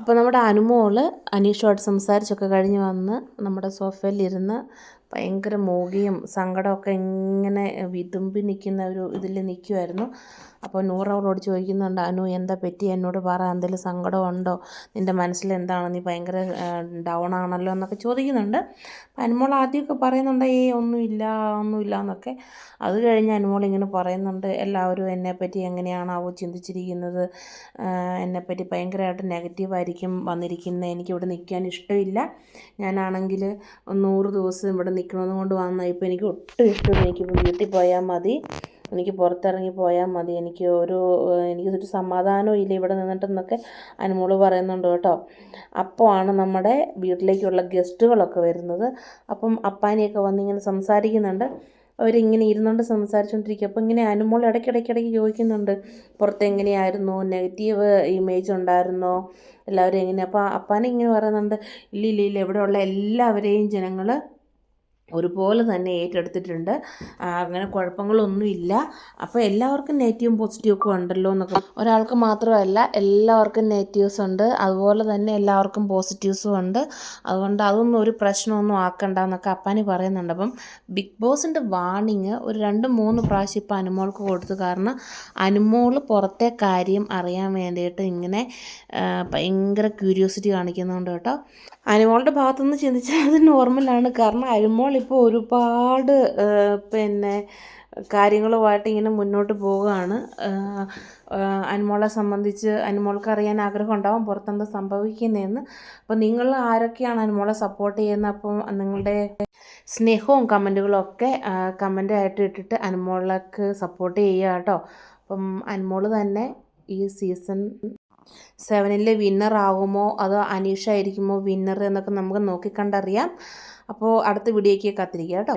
അപ്പോൾ നമ്മുടെ അനുമോൾ അനീഷുമായിട്ട് സംസാരിച്ചൊക്കെ കഴിഞ്ഞ് വന്ന് നമ്മുടെ സോഫയിലിരുന്ന് ഭയങ്കര മൂകിയും സങ്കടമൊക്കെ ഇങ്ങനെ വിതുമ്പി നിൽക്കുന്ന ഒരു ഇതിൽ നിൽക്കുമായിരുന്നു അപ്പോൾ നൂറ് അവളോട് ചോദിക്കുന്നുണ്ട് അനു എന്താ പറ്റി? എന്നോട് പറ എന്തെങ്കിലും സങ്കടമുണ്ടോ? നിന്റെ മനസ്സിൽ എന്താണ്? നീ ഭയങ്കര ഡൗൺ ആണല്ലോ? എന്നൊക്കെ ചോദിക്കുന്നുണ്ട്. അപ്പോൾ അനുമോൾ ആദ്യമൊക്കെ പറയുന്നുണ്ട് ഏ ഒന്നുമില്ല ഒന്നുമില്ല എന്നൊക്കെ. അത് കഴിഞ്ഞ് അനുമോൾ ഇങ്ങനെ പറയുന്നുണ്ട് എല്ലാവരും എന്നെപ്പറ്റി എങ്ങനെയാണാവോ ചിന്തിച്ചിരിക്കുന്നത്? എന്നെപ്പറ്റി ഭയങ്കരമായിട്ട് നെഗറ്റീവായിരിക്കും വന്നിരിക്കുന്നത്. എനിക്കിവിടെ നിൽക്കാൻ ഇഷ്ടമില്ല. ഞാനാണെങ്കിൽ നൂറ് ദിവസം ഇവിടെ നിൽക്കണമെന്ന് കൊണ്ട് വന്ന. ഇപ്പോൾ എനിക്ക് ഒട്ടും ഇഷ്ടമില്ല. എനിക്കിപ്പോൾ വീട്ടിൽ പോയാൽ മതി. എനിക്ക് പുറത്തിറങ്ങി പോയാൽ മതി. എനിക്ക് ഒരു എനിക്കൊരു സമാധാനവും ഇല്ല ഇവിടെ നിന്നിട്ടെന്നൊക്കെ അനുമോൾ പറയുന്നുണ്ട് കേട്ടോ. അപ്പോൾ ആണ് നമ്മുടെ വീട്ടിലേക്കുള്ള ഗസ്റ്റുകളൊക്കെ വരുന്നത്. അപ്പം അപ്പാനിയൊക്കെ വന്നിങ്ങനെ സംസാരിക്കുന്നുണ്ട്. അവരിങ്ങനെ ഇരുന്നുകൊണ്ട് സംസാരിച്ചുകൊണ്ടിരിക്കുക അപ്പോൾ ഇങ്ങനെ അനുമോൾ ഇടയ്ക്കിടയ്ക്കിടയ്ക്ക് ചോദിക്കുന്നുണ്ട്. പുറത്ത് എങ്ങനെയായിരുന്നു? നെഗറ്റീവ് ഇമേജ് ഉണ്ടായിരുന്നോ? എല്ലാവരും എങ്ങനെ. അപ്പോൾ അപ്പാനെ ഇങ്ങനെ പറയുന്നുണ്ട്. ഇല്ല ഇല്ല ഇല്ല ഇവിടെയുള്ള എല്ലാവരെയും ജനങ്ങൾ ഒരുപോലെ തന്നെ ഏറ്റെടുത്തിട്ടുണ്ട്. അങ്ങനെ കുഴപ്പങ്ങളൊന്നുമില്ല. അപ്പോൾ എല്ലാവർക്കും നെഗറ്റീവും പോസിറ്റീവും ഒക്കെ ഉണ്ടല്ലോ എന്നൊക്കെ. ഒരാൾക്ക് മാത്രമല്ല എല്ലാവർക്കും നെഗറ്റീവ്സ് ഉണ്ട്. അതുപോലെ തന്നെ എല്ലാവർക്കും പോസിറ്റീവ്സും ഉണ്ട്. അതുകൊണ്ട് അതൊന്നും ഒരു പ്രശ്നമൊന്നും ആക്കണ്ട എന്നൊക്കെ അപ്പാനി പറയുന്നുണ്ട്. അപ്പം ബിഗ് ബോസിന്റെ വാണിങ് ഒരു രണ്ട് മൂന്ന് പ്രാവശ്യം ഇപ്പം അനുമോൾക്ക് കൊടുത്തു. കാരണം അനുമോൾ പുറത്തെ കാര്യം അറിയാൻ വേണ്ടിയിട്ട് ഇങ്ങനെ ഭയങ്കര ക്യൂരിയോസിറ്റി കാണിക്കുന്നുണ്ട് കേട്ടോ. അനുമോളുടെ ഭാഗത്തുനിന്ന് ചിന്തിച്ചാൽ അത് നോർമലാണ് കാരണം അനുമോൾ ഇപ്പോൾ ഒരുപാട് പിന്നെ കാര്യങ്ങളുമായിട്ട് ഇങ്ങനെ മുന്നോട്ട് പോവുകയാണ്. അനുമോളെ സംബന്ധിച്ച് അനുമോൾക്ക് അറിയാൻ ആഗ്രഹം ഉണ്ടാവും പുറത്തെന്താ സംഭവിക്കുന്നതെന്ന് അപ്പോൾ നിങ്ങൾ ആരൊക്കെയാണ് അനുമോളെ സപ്പോർട്ട് ചെയ്യുന്നത്? അപ്പം നിങ്ങളുടെ സ്നേഹവും കമന്റുകളും ഒക്കെ കമന്റായിട്ട് ഇട്ടിട്ട് അനുമോളക്ക് സപ്പോർട്ട് ചെയ്യുക കേട്ടോ. അപ്പം അനുമോൾ തന്നെ ഈ സീസൺ സെവനിലെ വിന്നർ ആകുമോ അതോ അനീഷ ആയിരിക്കുമോ വിന്നർ എന്നൊക്കെ നമുക്ക് നോക്കിക്കണ്ടറിയാം. അപ്പോൾ അടുത്ത വീഡിയോയ്ക്ക് കാത്തിരിക്കുക കേട്ടോ.